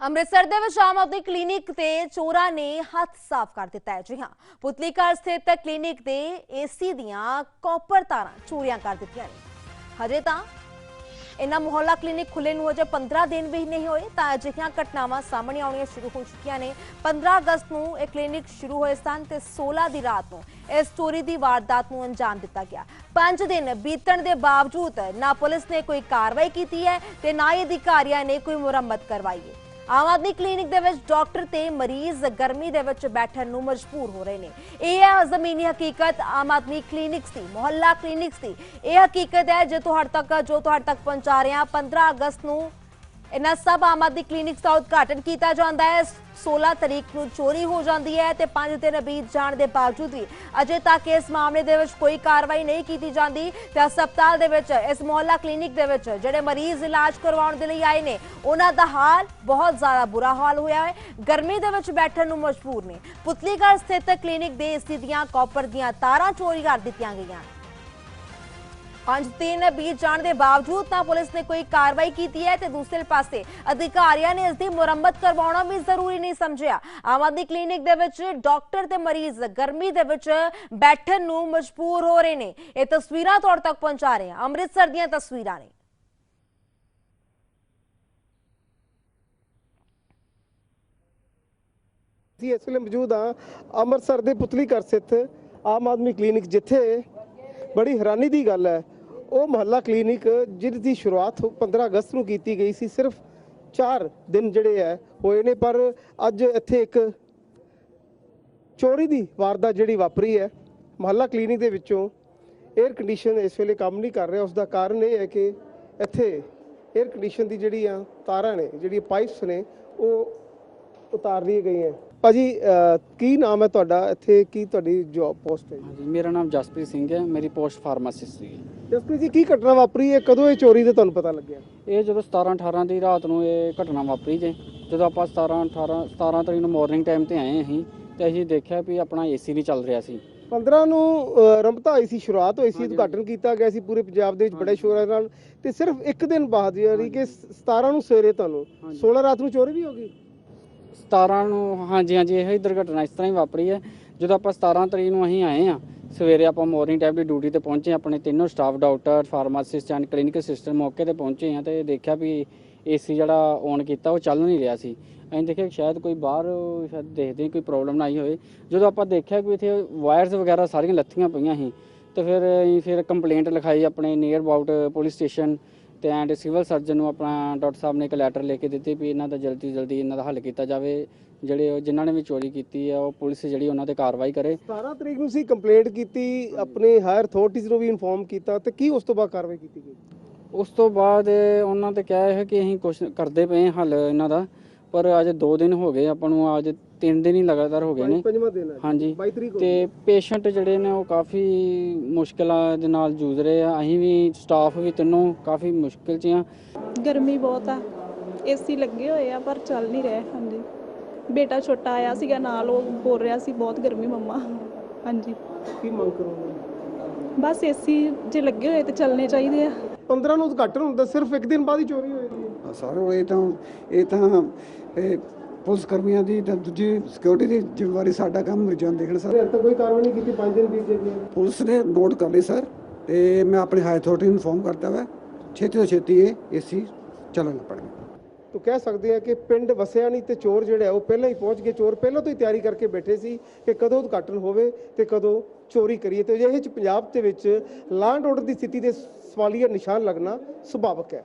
ਅੰਮ੍ਰਿਤਸਰ ਦੇ ਵਿੱਚ ਆਮ ਆਦਮੀ ਕਲੀਨਿਕ ਤੇ ਚੋਰਾਂ ਨੇ ਹੱਥ ਸਾਫ਼ ਕਰ ਦਿੱਤਾ ਹੈ। ਜੀ ਹਾਂ ਪੁਤਲੀ ਘਰ ਸਥਿਤ ਕਲੀਨਿਕ ਦੇ ਏਸੀ ਦੀਆਂ ਕਾਪਰ ਤਾਰਾਂ ਚੋਰੀਆਂ ਕਰ ਦਿੱਤੀਆਂ ਨੇ। ਹਜੇ ਤਾਂ ਇਹਨਾਂ ਮੁਹੱਲਾ ਕਲੀਨਿਕ ਖੁੱਲੇ ਨੂੰ ਅਜੇ 15 ਦਿਨ ਵੀ ਨਹੀਂ ਹੋਏ, ਤਾਂ ਅਜਿਹੀਆਂ ਘਟਨਾਵਾਂ ਸਾਹਮਣੇ ਆਉਣੀਆਂ ਸ਼ੁਰੂ ਹੋ ਚੁੱਕੀਆਂ ਨੇ। 15 ਅਗਸਤ ਨੂੰ ਇਹ ਕਲੀਨਿਕ ਸ਼ੁਰੂ ਹੋਏ ਸਨ ਤੇ 16 ਦੀ ਰਾਤ ਨੂੰ ਇਸ ਚੋਰੀ ਦੀ ਵਾਰਦਾਤ ਨੂੰ ਅੰਜਾਮ ਦਿੱਤਾ ਗਿਆ। 5 ਦਿਨ ਬੀਤਣ ਦੇ ਬਾਵਜੂਦ ਨਾ ਪੁਲਿਸ ਨੇ ਕੋਈ ਕਾਰਵਾਈ ਕੀਤੀ ਹੈ ਤੇ ਨਾ ਹੀ ਅਧਿਕਾਰੀਆਂ ਨੇ ਕੋਈ ਮੁਰੰਮਤ ਕਰਵਾਈ ਹੈ। ਆਮ ਆਦਮੀ ਕਲੀਨਿਕ ਦੇ ਵਿੱਚ ਡਾਕਟਰ ਤੇ ਮਰੀਜ਼ ਗਰਮੀ ਦੇ ਵਿੱਚ ਬੈਠਣ ਨੂੰ ਮਜਬੂਰ ਹੋ ਰਹੇ ਨੇ। ਇਹ ਹੈ ਜ਼ਮੀਨੀ ਹਕੀਕਤ। ਆਮ ਆਦਮੀ ਕਲੀਨਿਕਸ ਦੀ, ਮੁਹੱਲਾ ਕਲੀਨਿਕਸ ਦੀ ਇਹ ਹਕੀਕਤ ਹੈ, ਜੋ ਤੁਹਾਡੇ ਤੱਕ ਜੋ ਤੁਹਾਡੇ ਤੱਕ ਪਹੁੰਚਾ ਰਹੇ ਹਾਂ 15 ਅਗਸਤ ਨੂੰ ਇਹਨਾਂ ਸਭ ਆਮ ਆਦਮੀ ਕਲੀਨਿਕਸ ਦਾ ਉਦਘਾਟਨ ਕੀਤਾ ਜਾਂਦਾ ਹੈ। 16 ਤਰੀਕ ਨੂੰ ਚੋਰੀ ਹੋ ਜਾਂਦੀ ਹੈ ਤੇ 5 ਦਿਨ ਬੀਤ ਜਾਣ ਦੇ ਬਾਵਜੂਦ ਵੀ ਅਜੇ ਤੱਕ ਇਸ ਮਾਮਲੇ ਦੇ ਵਿੱਚ ਕੋਈ ਕਾਰਵਾਈ ਨਹੀਂ ਕੀਤੀ ਜਾਂਦੀ ਤੇ ਹਸਪਤਾਲ ਦੇ ਵਿੱਚ, ਇਸ ਮੁਹੱਲਾ ਕਲੀਨਿਕ ਦੇ ਵਿੱਚ ਜਿਹੜੇ ਮਰੀਜ਼ ਇਲਾਜ ਕਰਵਾਉਣ ਦੇ ਲਈ ਆਏ ਨੇ, ਉਹਨਾਂ ਦਾ ਹਾਲ ਬਹੁਤ ਜ਼ਿਆਦਾ ਬੁਰਾ ਹਾਲ ਹੋਇਆ ਹੈ। ਗਰਮੀ ਦੇ ਵਿੱਚ ਬੈਠਣ ਨੂੰ ਮਜਬੂਰ ਨੇ। ਪੁਤਲੀਗੜ੍ਹ ਸਥਿਤ ਕਲੀਨਿਕ ਦੇ ਏਸੀ ਦੀਆਂ ਕਾਪਰ ਦੀਆਂ ਤਾਰਾਂ ਚੋਰੀ ਕਰ ਦਿੱਤੀਆਂ ਗਈਆਂ। ਪੰਜ ਦਿਨ ਬੀਤ ਜਾਣ ਦੇ ਬਾਵਜੂਦ ਤਾਂ ਪੁਲਿਸ ਨੇ ਕੋਈ ਕਾਰਵਾਈ ਕੀਤੀ ਹੈ ਤੇ ਦੂਸਰੇ ਪਾਸੇ ਅਧਿਕਾਰੀਆਂ ਨੇ ਇਸ ਦੀ ਮੁਰੰਮਤ ਕਰਵਾਉਣਾ ਵੀ ਜ਼ਰੂਰੀ ਨਹੀਂ ਸਮਝਿਆ। ਆਮ ਆਦਮੀ ਕਲੀਨਿਕ ਦੇ ਵਿੱਚ ਡਾਕਟਰ ਤੇ ਮਰੀਜ਼ ਗਰਮੀ ਦੇ ਵਿੱਚ ਬੈਠਣ ਨੂੰ ਮਜਬੂਰ ਹੋ ਰਹੇ ਨੇ। ਇਹ ਤਸਵੀਰਾਂ ਤੁਹਾਡੇ ਤੱਕ ਪਹੁੰਚਾ ਰਹੇ ਹਾਂ। ਅੰਮ੍ਰਿਤਸਰ ਦੀਆਂ ਤਸਵੀਰਾਂ ਨੇ। ਅਸੀਂ ਇਸ ਵੇਲੇ ਮੌਜੂਦ ਹਾਂ ਅੰਮ੍ਰਿਤਸਰ ਦੇ ਪੁਤਲੀ ਘਰ ਸਥਿਤ ਆਮ ਆਦਮੀ ਕਲੀਨਿਕ, ਜਿੱਥੇ ਬੜੀ ਹੈਰਾਨੀ ਦੀ ਗੱਲ ਹੈ ਉਹ ਮੁਹੱਲਾ ਕਲੀਨਿਕ ਜਿਸ ਦੀ ਸ਼ੁਰੂਆਤ 15 ਅਗਸਤ ਨੂੰ ਕੀਤੀ ਗਈ ਸੀ ਸਿਰਫ 4 ਦਿਨ ਜਿਹੜੇ ਹੈ ਹੋਏ ਨੇ ਪਰ ਅੱਜ ਇੱਥੇ ਇੱਕ ਚੋਰੀ ਦੀ ਵਾਰਦਾਤ ਜਿਹੜੀ ਵਾਪਰੀ ਹੈ ਮੁਹੱਲਾ ਕਲੀਨਿਕ ਦੇ ਵਿੱਚੋਂ 에ਅਰ ਕੰਡੀਸ਼ਨ ਇਸ ਵੇਲੇ ਕੰਮ ਨਹੀਂ ਕਰ ਰਿਹਾ। ਉਸ ਦਾ ਕਾਰਨ ਇਹ ਹੈ ਕਿ ਇੱਥੇ 에ਅਰ ਕੰਡੀਸ਼ਨ ਦੀ ਜਿਹੜੀ ਆ ਤਾਰਾਂ ਨੇ ਜਿਹੜੀ ਪਾਈਪਸ ਨੇ ਉਹ ਉਤਾਰ ਲਈ ਗਈਆਂ ਭਾਜੀ ਅਹ, ਕੀ ਨਾਮ ਹੈ ਤੁਹਾਡਾ? ਇੱਥੇ ਕੀ ਤੁਹਾਡੀ ਜੌਬ ਪੋਸਟ ਹੈ? ਹਾਂਜੀ ਮੇਰਾ ਨਾਮ ਜਸਪ੍ਰੀਤ ਸਿੰਘ ਹੈ। ਮੇਰੀ ਪੋਸਟ ਫਾਰਮਾਸਿਸਟ ਸੀ ਜਸਪ੍ਰੀਤ ਜੀ ਕੀ ਘਟਨਾ ਵਾਪਰੀ? ਹੈ ਕਦੋਂ ਇਹ ਚੋਰੀ ਦਾ ਤੁਹਾਨੂੰ ਪਤਾ ਲੱਗਿਆ? ਇਹ ਜਦੋਂ 17 18 ਦੀ ਰਾਤ ਨੂੰ ਇਹ ਘਟਨਾ ਵਾਪਰੀ ਜੇ। ਜਦੋਂ ਆਪਾਂ 17 18 17 ਤਰੀਕ ਨੂੰ ਮਾਰਨਿੰਗ ਟਾਈਮ ਤੇ ਆਏ ਅਸੀਂ ਤੇ ਅਸੀਂ ਦੇਖਿਆ ਵੀ ਆਪਣਾ ਏਸੀ ਨਹੀਂ ਚੱਲ ਰਿਹਾ ਸੀ। 15 ਨੂੰ ਹੋਈ ਸੀ ਸ਼ੁਰੂਆਤ ਹੋਈ ਸੀ ਉਦਘਾਟਨ ਕੀਤਾ ਗਿਆ ਸੀ ਪੂਰੇ ਪੰਜਾਬ ਦੇ ਵਿੱਚ ਬੜੇ ਸ਼ੋਰਾਂ ਨਾਲ। ਤੇ ਸਿਰਫ ਇੱਕ ਦਿਨ ਬਾਅਦ ਯਾਨੀ ਕਿ 17 ਨੂੰ ਸਵੇਰੇ ਤੁਹਾਨੂੰ 16 ਰਾਤ ਨੂੰ ਚੋਰੀ ਵੀ ਹੋ ਗਈ? 17 ਨੂੰ ਹਾਂਜੀ ਹਾਂਜੀ ਇਹੋ ਹੀ ਦੁਰਘਟਨਾ ਇਸ ਤਰ੍ਹਾਂ ਹੀ ਵਾਪਰੀ ਹੈ। ਜਦੋਂ ਆਪਾਂ 17 ਤਰੀਕ ਨੂੰ ਅਸੀਂ ਆਏ ਆ ਸਵੇਰੇ ਆਪਾਂ ਮਾਰਨਿੰਗ ਟਾਈਮ ਦੀ ਡਿਊਟੀ ਤੇ ਪਹੁੰਚੇ ਆਪਣੇ ਤਿੰਨੋਂ staff doctor pharmacist and clinical assistant ਮੌਕੇ ਤੇ ਪਹੁੰਚੇ ਆ ਤੇ ਦੇਖਿਆ ਵੀ ਏਸੀ ਜਿਹੜਾ ਔਨ ਕੀਤਾ ਉਹ ਚੱਲ ਨਹੀਂ ਰਿਹਾ ਸੀ। ਅਸੀਂ ਦੇਖਿਆ ਸ਼ਾਇਦ ਕੋਈ ਬਾਹਰ, ਸ਼ਾਇਦ ਦੇਖਦੇ ਕੋਈ ਪ੍ਰੋਬਲਮ ਨਾ ਆਈ ਹੋਵੇ। ਜਦੋਂ ਆਪਾਂ ਦੇਖਿਆ ਕਿ ਇੱਥੇ ਵਾਇਰਸ ਵਗੈਰਾ ਸਾਰੀਆਂ ਲੱਥੀਆਂ ਪਈਆਂ ਸੀ, ਤੇ ਫਿਰ ਅਸੀਂ ਫਿਰ ਕੰਪਲੇਂਟ ਲਿਖਾਈ ਆਪਣੇ ਨੀਅਰ ਅਬਾਊਟ ਪੁਲਿਸ ਸਟੇਸ਼ਨ ਤੇ ਐਂਡ ਸਿਵਲ ਸਰਜਨ ਨੂੰ ਆਪਣਾ ਡਾਕਟਰ ਸਾਹਿਬ ਨੇ ਇੱਕ ਲੈਟਰ ਲਿਖ ਕੇ ਦਿੱਤੀ ਵੀ ਇਹਨਾਂ ਦਾ ਜਲਦੀ ਜਲਦੀ ਇਹਨਾਂ ਦਾ ਹੱਲ ਕੀਤਾ ਜਾਵੇ। ਜਿਹੜੇ ਉਹ ਜਿਨ੍ਹਾਂ ਨੇ ਵੀ ਚੋਰੀ ਕੀਤੀ ਹੈ ਉਹ ਪੁਲਿਸ ਜਿਹੜੀ ਉਹਨਾਂ ਤੇ ਕਾਰਵਾਈ ਕਰੇ। 17 ਤਰੀਕ ਨੂੰ ਸੀ ਕੰਪਲੇਂਟ ਕੀਤੀ ਆਪਣੇ ਹਾਇਰ ਅਥਾਰਟੀਜ਼ ਨੂੰ ਵੀ ਇਨਫੋਰਮ ਕੀਤਾ ਤੇ ਕੀ ਉਸ ਤੋਂ ਬਾਅਦ ਕਾਰਵਾਈ ਕੀਤੀ ਗਈ? ਉਸ ਤੋਂ ਬਾਅਦ ਉਹਨਾਂ ਤੇ ਕਿਹਾ ਹੈ ਕਿ ਅਸੀਂ ਕੁਝ ਕਰਦੇ ਪਏ ਹਾਂ ਹੱਲ ਇਹਨਾਂ ਦਾ। ਪਰ ਅੱਜ 2 ਦਿਨ ਹੋ ਗਏ ਆਪਾਂ ਨੂੰ ਅੱਜ 3 ਦਿਨ ਹੀ ਲਗਾਤਾਰ ਹੋ ਗਏ ਨੇ। ਪੰਜਵਾਂ ਦਿਨ ਹੈ। ਹਾਂਜੀ। 22 ਤਰੀਕ ਹੋ ਤੇ ਪੇਸ਼ੈਂਟ ਜਿਹੜੇ ਨੇ ਉਹ ਕਾਫੀ ਮੁਸ਼ਕਲਾਂ ਦੇ ਨਾਲ ਜੂਝ ਰਹੇ ਆ। ਅਸੀਂ ਵੀ ਸਟਾਫ ਵੀ ਤਿੰਨੋਂ ਕਾਫੀ ਮੁਸ਼ਕਲ 'ਚ ਆ ਗਰਮੀ ਬਹੁਤ ਆ। ਏਸੀ ਲੱਗੇ ਹੋਏ ਆ ਪਰ ਚੱਲ ਨਹੀਂ ਰਹੇ ਹਾਂਜੀ। ਬੇਟਾ ਛੋਟਾ ਆਇਆ ਸੀਗਾ ਨਾਲ ਉਹ ਬੋਲ ਰਿਹਾ ਸੀ ਬਹੁਤ ਗਰਮੀ ਮੰਮਾ। ਹਾਂਜੀ। ਕੀ ਮੰਗ ਕਰੋਗੇ? ਬਸ ਏਸੀ ਜੇ ਲੱਗੇ ਹੋਏ ਤੇ ਚੱਲਣੇ ਚਾਹੀਦੇ ਆ। 15 ਨੂੰ ਉਦਘਾਟਨ ਹੁੰਦਾ ਸਿਰਫ ਇੱਕ ਦਿਨ ਬਾਅਦ ਹੀ ਚੋਰੀ ਹੋਈ ਸੀ ਸਰ ਇਹ ਤਾਂ ਇਹ ਤਾਂ ਇਹ ਪੁਲਿਸ ਕਰਮੀਆਂ ਦੀ ਤਾਂ ਦੂਜੀ ਸਿਕਿਉਰਿਟੀ ਦੀ ਜ਼ਿੰਮੇਵਾਰੀ ਸਾਡਾ ਕੰਮ ਮਰੀਜ਼ਾਂ ਨੂੰ ਦੇਖਣਾ ਸਰ ਤੱਕ ਕੋਈ ਕਾਰਵਾਈ ਨਹੀਂ ਕੀਤੀ 5 ਦਿਨ ਬੀਤ ਗਏ ਪੁਲਿਸ ਨੇ ਨੋਟ ਕਰ ਲਈ ਸਰ ਤੇ ਮੈਂ ਆਪਣੀ ਹਾਈ ਅਥਾਰਟੀ ਨੂੰ ਇਨਫੋਰਮ ਕਰਤਾ ਵਾ। ਛੇਤੀ ਤੋਂ ਛੇਤੀ ਇਹ ਏਸੀ ਚੱਲਣ ਪੜੇਗਾ ਤੋ ਕਹਿ ਸਕਦੇ ਆ ਕਿ ਪਿੰਡ ਵਸਿਆ ਨਹੀਂ ਤੇ ਚੋਰ ਜਿਹੜੇ ਉਹ ਪਹਿਲਾਂ ਹੀ ਪਹੁੰਚ ਗਏ। ਚੋਰ ਪਹਿਲਾਂ ਤੋਂ ਹੀ ਤਿਆਰੀ ਕਰਕੇ ਬੈਠੇ ਸੀ ਕਿ ਕਦੋਂ ਉਦਘਾਟਨ ਹੋਵੇ ਤੇ ਕਦੋਂ ਚੋਰੀ ਕਰੀਏ। ਤੇ ਇਹ ਚ ਪੰਜਾਬ ਦੇ ਵਿੱਚ ਲਾਂਡ ਆਰਡਰ ਦੀ ਸਥਿਤੀ ਦੇ ਸਵਾਲੀਆ ਨਿਸ਼ਾਨ ਲੱਗਣਾ ਸੁਭਾਵਕ ਹੈ।